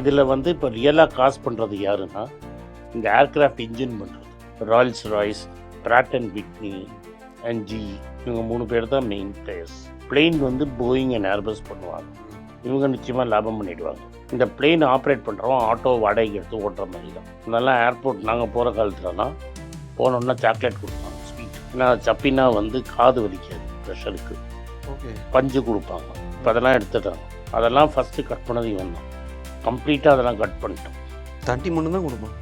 இதில் வந்து இப்போ ரியலாக காசு பண்ணுறது யாருன்னா இந்த ஏர்கிராஃப்ட் இன்ஜின் பண்ணுறது Rolls Royce Pratt and Whitney and G இவங்க மூணு பேர் தான் மெயின் பிளேயர்ஸ் பிளெயின் வந்து போயிங் அண்ட் ஏர்பஸ் பண்ணுவாங்க. இவங்க நிச்சயமாக லாபம் பண்ணிடுவாங்க. இந்த பிளெயின் ஆப்ரேட் பண்ணுறோம் ஆட்டோ வாடகைக்கு எடுத்து ஓட்டுற மாதிரி தான். முன்னெல்லாம் ஏர்போர்ட் நாங்கள் போகிற காலத்துலலாம் போனோம்னா சாக்லேட் கொடுப்பாங்க ஸ்வீட் ஏன்னா சப்பினா வந்து காது வலிக்காது ப்ரெஷருக்கு ஓகே பஞ்சு கொடுப்பாங்க. இப்போ அதெல்லாம் எடுத்துட்டாங்க. அதெல்லாம் ஃபஸ்ட்டு கட் பண்ணது இவன் தான். கம்ப்ளீட்டாக அதெல்லாம் கட் பண்ணிட்டோம். தண்டி மட்டும் தான் கொடுப்பான்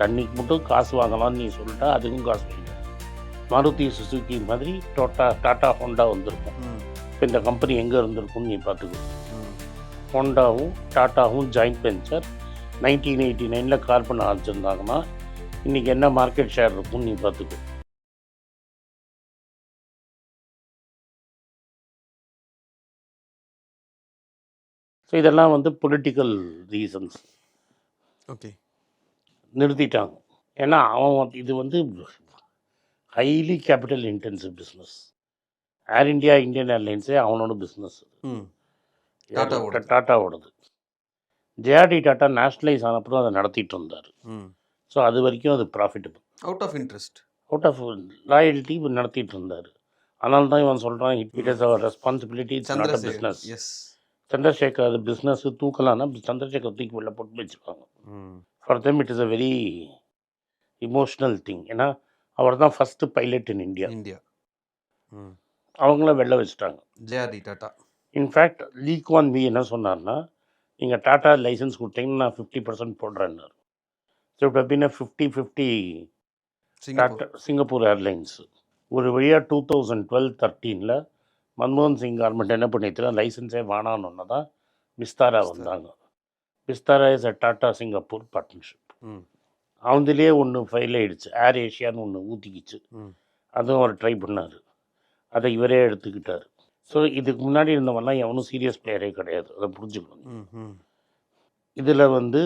தண்ணிக்கு மட்டும் காசு வாங்கலாம்னு நீ சொல்லிட்டா அதுக்கும் காசு வாங்க மாருதி சுசுகி மாதிரி டோட்டா டாட்டா ஹோண்டா வந்திருக்கும். இப்போ இந்த கம்பெனி எங்கே இருந்திருக்கும்னு நீ பார்த்துக்கோ ஹோண்டாவும் டாட்டாவும் ஜாயிண்ட் வெஞ்சர் நைன்டீன் எயிட்டி நைனில் கார் பண்ண ஆரம்பிச்சிருந்தாங்கன்னா இன்றைக்கி என்ன மார்க்கெட் ஷேர் இருக்கும்னு நீ பார்த்துக்கோ ஸோ இதெல்லாம் வந்து பொலிட்டிக்கல் ரீசன்ஸ் ஓகே நிறுத்திட்டாங்க. ஏன்னா அவன் இது வந்து highly capital intensive business Air India Indian ஏர்லைன்ஸே அவனோட பிஸ்னஸ் டாட்டாவோடது. ஜேஆர்டி டாட்டா நேஷ்னலைஸ் ஆனப்பறம் அதை நடத்திட்டு இருந்தார் ஸோ அது வரைக்கும் அது profitable out of interest out of loyalty நடத்திட்டு இருந்தார். அதனால தான் இவன் சொல்கிறான் it is your responsibility it's not a Chandrasekhar business S Chandrasekhar அது பிஸ்னஸ் தூக்கலாம்னா சந்திரசேகர் தூக்கி வெளில போட்டு வச்சுருவாங்க ம். For them it is a very emotional thing ஏன்னா அவர் தான் first pilot in India India. ம். அவங்கள வெளில வச்சுட்டாங்க. JRD Tata. In fact Lee Kuan Yew என்ன சொன்னார்னா நீங்கள் டாட்டா லைசன்ஸ் கொடுத்தீங்கன்னா நான் ஃபிஃப்டி பர்சன்ட் போடுறேன்னாரு. ஸோ இப்போ பின்ன fifty fifty Tata Singapore airlines ஒரு வழியாக டூ தௌசண்ட் டுவெல் தர்ட்டீனில் மன்மோகன் சிங் கவர்மெண்ட் என்ன பண்ணிட்டுனா லைசன்ஸே வேணான்னு தான் விஸ்தாரா வந்தாங்க. Vistara is a Tata Singapore partnership அவந்திலே ஒன்று ஃபைல் ஆயிடுச்சு. ஏர் ஏஷியான்னு ஒன்று ஊற்றிக்கிச்சு அதுவும் அவர் ட்ரை பண்ணார். அதை இவரே எடுத்துக்கிட்டார். ஸோ இதுக்கு முன்னாடி இருந்தவன்லாம் எவனும் சீரியஸ் பிளேயரே கிடையாது. அதை புரிஞ்சுக்கணும் இதில் வந்து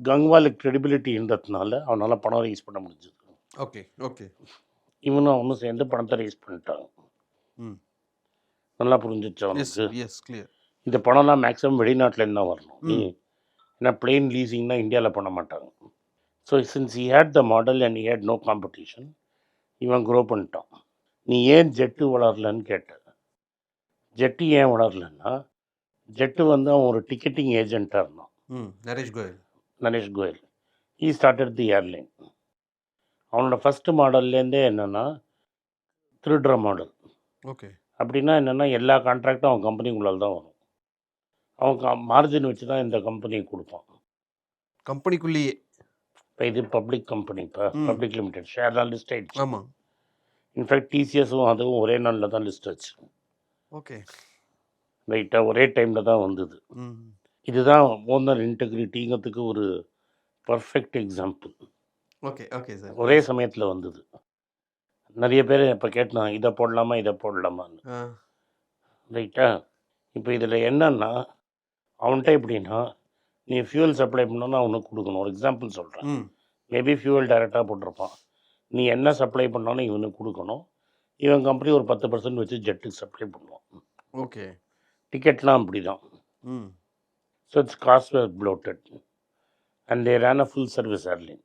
கங்வாலுக்கு credibility இருந்ததுனால அவனால் பணம் ரைஸ் பண்ண முடிஞ்சது. ஓகே ஓகே இவனும் அவனும் சேர்ந்து பணத்தை ரைஸ் பண்ணிட்டாங்க. ம். நல்லா புரிஞ்சிச்சு எஸ் கிளியர் இந்த பணம்லாம் மேக்ஸிமம் வெளிநாட்டிலேருந்து தான் வரணும். ஏன்னா பிளெயின் லீசிங்னா இந்தியாவில் பண்ண மாட்டாங்க. So since he had the model and he had no competition இவன் க்ரோ பண்ணிட்டான். நீ ஏன் ஜெட்டு வளரலன்னு கேட்ட. ஜெட்டு ஏன் வளரலன்னா ஜெட்டு வந்து அவன் ஒரு டிக்கெட்டிங் ஏஜென்ட்டாக இருந்தான். ம் Naresh Goyal. Naresh Goyal. He started the airline அவனோட ஃபஸ்ட்டு மாடல்லேருந்தே என்னென்னா திருடுற மாடல் ஓகே அப்படின்னா என்னென்னா எல்லா கான்ட்ராக்டும் அவன் கம்பெனிக்குள்ளால் தான் வரும். அவன் மார்ஜின் வச்சு தான் இந்த கம்பெனிக்கு கொடுப்பான். கம்பெனிக்குள்ளேயே இப்போ இது பப்ளிக் கம்பெனி இப்போ. பப்ளிக் லிமிடெட் ஷேர்லாம் லிஸ்ட் ஆயிடுச்சு. ஆமாம் இன்ஃபேக்ட் டிசிஎஸும் அதுவும் ஒரே நாளில் தான் லிஸ்ட் ஆச்சு. ஓகே. ரைட்டாக ஒரே டைமில் தான் வந்தது. இதுதான் ஓனர் இன்டெகிரிட்டிங்கிறதுக்கு ஒரு perfect example okay okay sir. ஒரே சமயத்தில் வந்தது. நிறைய பேர் இப்போ கேட்டான் இதை போடலாமா இதை போடலாமான்னு. ரைட்டா? இப்போ இதில் என்னன்னா அவன்கிட்ட எப்படின்னா நீ ஃபியூல் சப்ளை பண்ணணும்னா அவனுக்கு கொடுக்கணும். ஒரு எக்ஸாம்பிள் சொல்கிறேன் மேபி ஃபியூவல் டைரெக்டாக போட்டிருப்பான். நீ என்ன சப்ளை பண்ணாலும் இவனுக்கு கொடுக்கணும். இவன் கம்பெனி ஒரு பத்து பர்சன்ட் வச்சு ஜெட்டுக்கு சப்ளை பண்ணுவான். ஓகே. டிக்கெட்லாம் அப்படி தான் ம். So it's cost bloated and they ran a full service airline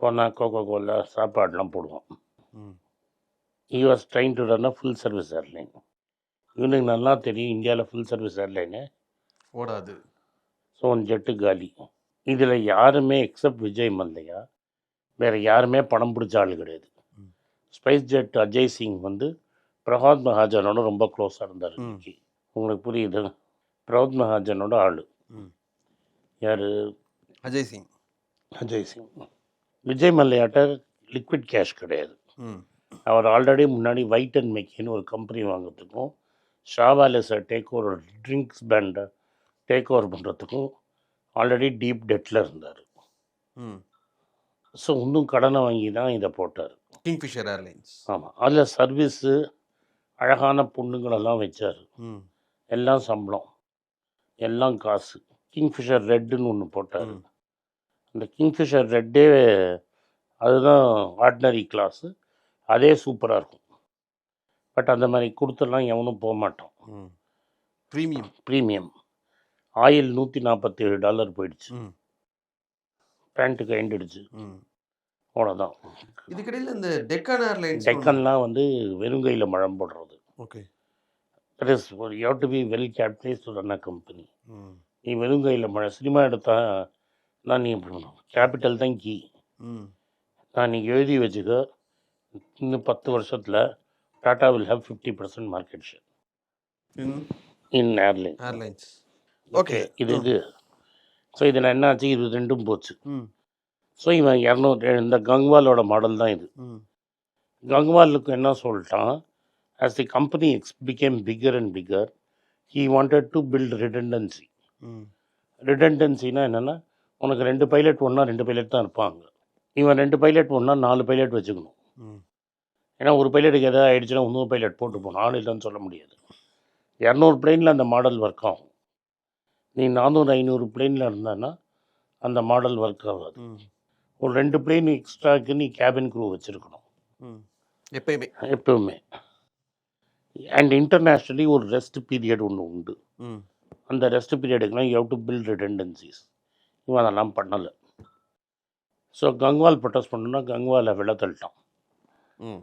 போனால் கோகோ கோலா சாப்பாடுலாம் போடுவான். ம் he was trained to run a full service airline இவனுக்கு நல்லா தெரியும் இந்தியாவில் ஃபுல் சர்வீஸ் ஏர்லைனு ஓடாது. ஸோ ஒன் ஜெட்டு காலி. இதில் யாருமே எக்ஸப்ட் விஜய் மல்லையா? வேறு யாருமே பணம் பிடிச்ச ஆள் கிடையாது. ஸ்பைஸ் ஜெட் அஜய் சிங் வந்து பிரகாத் மகாஜனோட ரொம்ப க்ளோஸாக இருந்தார். இன்னைக்கு. உங்களுக்கு புரியுது? பிரகாத் மகாஜனோட ஆள். யார்? அஜய் சிங். அஜய் சிங். விஜய் மல்லையாட்ட லிக்விட் கேஷ் கிடையாது. அவர் ஆல்ரெடி முன்னாடி ஒயிட் அண்ட் மெக்கின்னு ஒரு கம்பெனி வாங்குறதுக்கும் ஷாவாலிஸை டேக் ஓவர் ட்ரிங்க்ஸ் பேண்டை டேக் ஓவர் பண்ணுறதுக்கும் ஆல்ரெடி டீப் டெட்டில் இருந்தார். ம். ஸோ இன்னும் கடனை வாங்கி தான் இதை போட்டார். கிங்ஃபிஷர் ஏர்லைன்ஸ் ஆமாம் அதில் சர்வீஸு அழகான பொண்ணுங்களெல்லாம் வச்சார். ம். எல்லாம் சம்பளம் எல்லாம் காசு. கிங்ஃபிஷர் ரெட்டுன்னு ஒன்று போட்டார். அந்த கிங்ஃபிஷர் ரெட்டே அதுதான் ஆர்டினரி கிளாஸு அதே சூப்பராக இருக்கும். பட் அந்த மாதிரி கொடுத்தெல்லாம் எவனும் போக மாட்டான். ம். ப்ரீமியம். ப்ரீமியம். ஆயில் நூற்றி நாற்பத்தேழு டாலர் போயிடுச்சு. பேண்ட்டுக்கு ஐண்டுடுச்சு ம். அவ்வளோதான். இதுக்கிடையில் இந்த டெக்கான் ஏர்லைன்ஸ் டெக்கன்லாம் வந்து வெறுங்கையில் மழம் போடுறது. Okay. That is you to be well capitalise to run a company நீ வெறுங்கையில் மழை சினிமா எடுத்தா நான் நீ கேபிட்டல் தான் கீ நான் நீங்கள் எழுதி வச்சுக்க இன்னும் பத்து வருஷத்தில் Tata will have fifty percent market share in airline airlines okay இது இது. ஸோ இதில் என்ன ஆச்சு இது ரெண்டும் போச்சு. ஸோ இவன் இரநூறு இந்த கங்வாலோட மாடல் தான் இது. கங்வாலுக்கு என்ன சொல்லிட்டான்? As the company X become bigger and bigger he wanted to build redundancy ரிடண்டன்சினா என்னென்னா உனக்கு ரெண்டு பைலட் ஒன்றா ரெண்டு பைலட் தான் இருப்பாங்க. இவன் ரெண்டு பைலட் ஒன்றா நாலு பைலட் வச்சுக்கணும். ஏன்னா ஒரு பைலட்டுக்கு எதாவது ஆயிடுச்சுன்னா இன்னொரு பைலட் போட்டு போகணும் ஆள் இல்லைன்னு சொல்ல முடியாது. இரநூறு பிளேனில் அந்த மாடல் ஒர்க் ஆகும். நீ நானூறு ஐநூறு பிளேனில் இருந்தான்னா அந்த மாடல் ஒர்க் ஆகாது. ஒரு ரெண்டு பிளேன் எக்ஸ்ட்ராக்கு நீ கேபின் க்ரூ வச்சுருக்கணும். எப்பயுமே. எப்பவுமே. அண்ட் இன்டர்நேஷ்னலி ஒரு ரெஸ்ட் பீரியட் ஒன்று உண்டு. அந்த ரெஸ்ட் பீரியடுக்குலாம் யூ டு பில்ட் ரிடெண்டன்சிஸ் இவன் அதெல்லாம் பண்ணலை. ஸோ கங்வால் ப்ரொட்டஸ்ட் பண்ணணும்னா கங்வாலை விழ ம்.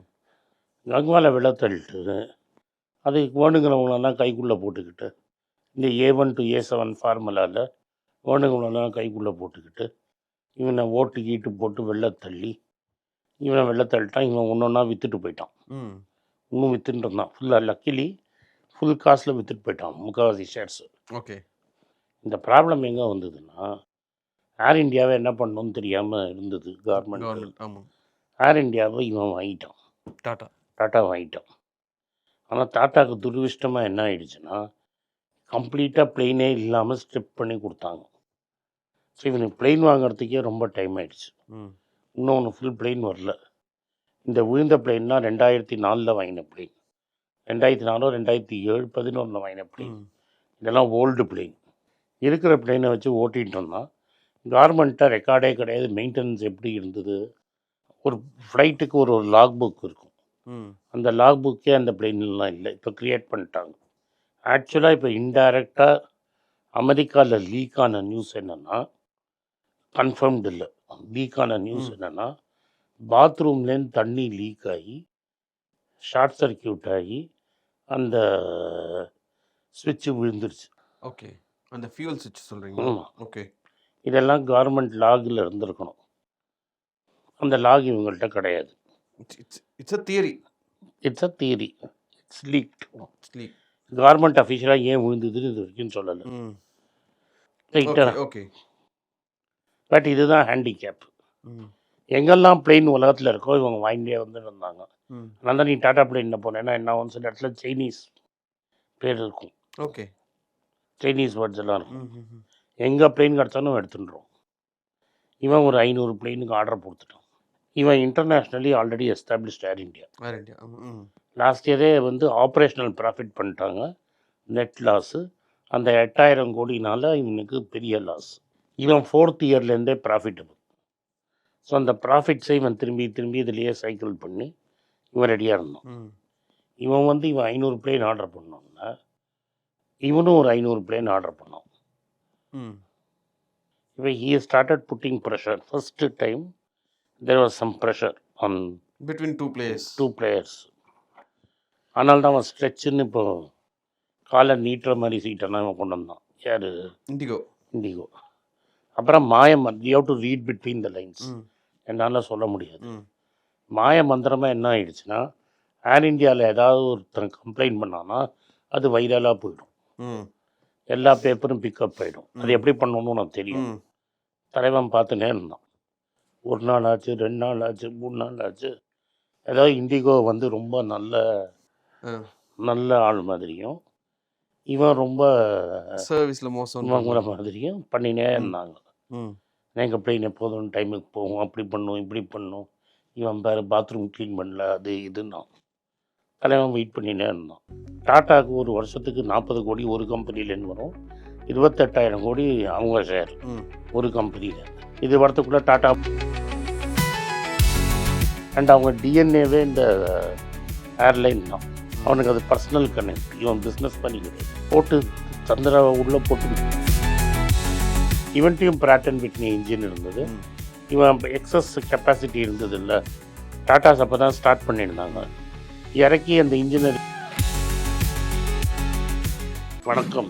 கங்வாலை விழ தள்ளிட்டு அது வேணுங்கிறவங்களெல்லாம் கைக்குள்ளே போட்டுக்கிட்டு இந்த A one to A seven ஃபார்முலாவில் வேணுங்கிறவங்களெல்லாம் கைக்குள்ளே போட்டுக்கிட்டு இவனை ஓட்டு கீட்டு போட்டு வெளில தள்ளி இவனை வெளில தள்ளிட்டான் இவன் ஒன்று ஒன்றா விற்றுட்டு போயிட்டான். ம். இன்னும் வித்துட்டு இருந்தான் ஃபுல்லாக லக்கிலி ஃபுல் காஸ்ட்டில் விற்றுட்டு போயிட்டான் முக்கால்வாசி ஷேர்ஸு ஓகே. இந்த ப்ராப்ளம் எங்கே வந்ததுன்னா ஏர் இந்தியாவை என்ன பண்ணணும்னு தெரியாமல் இருந்தது கவர்மெண்ட் ஏர் இந்தியாவை இவன் வாங்கிட்டான். டாடா டாட்டா வாங்கிட்டான். ஆனால் டாட்டாக்கு துரதிருஷ்டமாக என்ன ஆயிடுச்சுன்னா கம்ப்ளீட்டாக பிளெயினே இல்லாமல் ஸ்ட்ரிப் பண்ணி கொடுத்தாங்க. ஸோ இவனுக்கு பிளெயின் வாங்குறதுக்கே ரொம்ப டைம் ஆயிடுச்சு. இன்னொன்று ஃபுல் பிளெயின் வரல. இந்த விழுந்த பிளெயின்னா ரெண்டாயிரத்தி நாலில் வாங்கின பிளெயின் ரெண்டாயிரத்தி நாலோ ரெண்டாயிரத்தி ஏழு பதினொன்றில் வாங்கின பிளெயின் இதெல்லாம் ஓல்டு பிளெயின் இருக்கிற பிளெயினை வச்சு ஓட்டிகிட்டோம்னா கார்மெண்ட்டாக ரெக்கார்டே கிடையாது. மெயின்டெனன்ஸ் எப்படி இருந்தது? ஒரு ஃப்ளைட்டுக்கு ஒரு ஒரு லாக் புக் இருக்கும் அந்த லாக் புக்கே அந்த பிளெயின்லாம் இல்லை. இப்போ க்ரியேட் பண்ணிட்டாங்க. ஆக்சுவலாக இப்போ இன்டைரக்டாக அமெரிக்காவில் லீக் ஆன நியூஸ் என்னென்னா கன்ஃபர்ம்டு இல்லை. லீக் ஆன நியூஸ். என்னென்னா பாத்ரூம்லேருந்து தண்ணி லீக் ஆகி ஷார்ட் சர்க்கியூட் ஆகி அந்த சுவிட்சு விழுந்துருச்சு. ஓகே அந்த ஃபியூல் சுவிட்ச் சொல்றீங்க ஆமாம் ஓகே இதெல்லாம் கவர்மெண்ட் லாகில் இருந்திருக்கணும். அந்த லாக் இவங்கள்ட்ட கிடையாது. It's a theory it's a theory it's leak sleep government அஃபிஷியலாக ஏன் விழுந்ததுன்னு இது வரைக்கும் சொல்லலை. ரைட்டா ஓகே பட் இதுதான் ஹேண்டிகேப் ம் எங்கெல்லாம் பிளெயின் உலகத்தில் இருக்கோ இவங்க வாங்கிட்டே வந்துட்டு இருந்தாங்க. அதனால தான் நீ டாடா பிளெயினில் போனேன்னா என்ன ஆகும் சில இடத்துல சைனீஸ் பேர் இருக்கும். ஓகே சைனீஸ் வேர்ட்ஸ் எல்லாம் இருக்கும். ம். எங்கே பிளெயின் கிடச்சாலும் எடுத்துட்டுரும் இவன் ஒரு ஐநூறு பிளெயினுக்கு ஆர்டர் கொடுத்துட்டான். இவன் internationally already established Air India air ம். லாஸ்ட் இயரே வந்து ஆப்ரேஷனல் ப்ராஃபிட் பண்ணிட்டாங்க. நெட் லாஸு அந்த எட்டாயிரம் கோடினால இவனுக்கு பெரிய லாஸ் இவன் ஃபோர்த் இயர்லேருந்தே ப்ராஃபிட்டபிள் ஸோ அந்த ப்ராஃபிட்ஸை இவன் திரும்பி திரும்பி இதுலேயே சைக்கிள் பண்ணி இவன் ரெடியாக இருந்தான். இவன் வந்து இவன் ஐநூறு பிளேன் ஆர்டர் பண்ணோன்னா இவனும் ஒரு ஐநூறு பிளேன் ஆர்டர் பண்ணான். இப்போ he started putting pressure first time there was some pressure on between two players two players ஆனால் தான் அவன் ஸ்ட்ரெச்சுன்னு இப்போ காலை நீட்டுற மாதிரி சீட்டெல்லாம் அவன் கொண்டு வந்தான். யார்? இண்டிகோ இண்டிகோ அப்புறம் மாயம் you to read between the lines என்னால் சொல்ல முடியாது. மாய மந்திரமாக என்ன ஆயிடுச்சுன்னா ஏர் இந்தியாவில் ஏதாவது ஒருத்தன் கம்ப்ளைண்ட் பண்ணான்னா அது வைரலாக போயிடும். எல்லா பேப்பரும் பிக்கப் ஆகிடும் அது. எப்படி பண்ணணும்னு எனக்கு தெரியும். தலைவன் பார்த்துனே இருந்தான். ஒரு நாள் ஆச்சு ரெண்டு நாள் ஆச்சு மூணு நாள் ஆச்சு. ஏதாவது இண்டிகோ வந்து ரொம்ப நல்ல நல்ல ஆள் மாதிரியும் இவன் ரொம்ப சர்வீஸில் மோசம் மாதிரியும் பண்ணினே. இருந்தாங்க. எங்கள் பிளெயின் எப்போதும் டைமுக்கு போகும் அப்படி பண்ணும் இப்படி பண்ணும் இவன் பேர் பாத்ரூம் க்ளீன் பண்ணல அது இதுன்னா. தலைவன் வெயிட் பண்ணினே இருந்தான். டாட்டாக்கு ஒரு வருஷத்துக்கு நாற்பது கோடி ஒரு கம்பெனிலேருந்து வரும். இருபத்தெட்டாயிரம் கோடி அவங்க ஷேர் ஒரு கம்பெனியில். இது வரத்துக்குள்ளே டாட்டா அண்ட் அவங்க டிஎன்ஏவே இந்த ஏர்லைன் தான். அவனுக்கு அது பர்சனல் கனெக்ட் இவன் பிஸ்னஸ் பண்ணிக்கிது போட்டு சந்திராவை உள்ளே போட்டு இவன்ட்டையும் பிராட் அண்ட் விட்னி இன்ஜின் இருந்தது. இவன் எக்ஸஸ் கெப்பாசிட்டி இருந்தது இல்லை டாட்டாஸ் அப்போ தான் ஸ்டார்ட் பண்ணியிருந்தாங்க. இறக்கி அந்த இன்ஜினியர் வணக்கம்.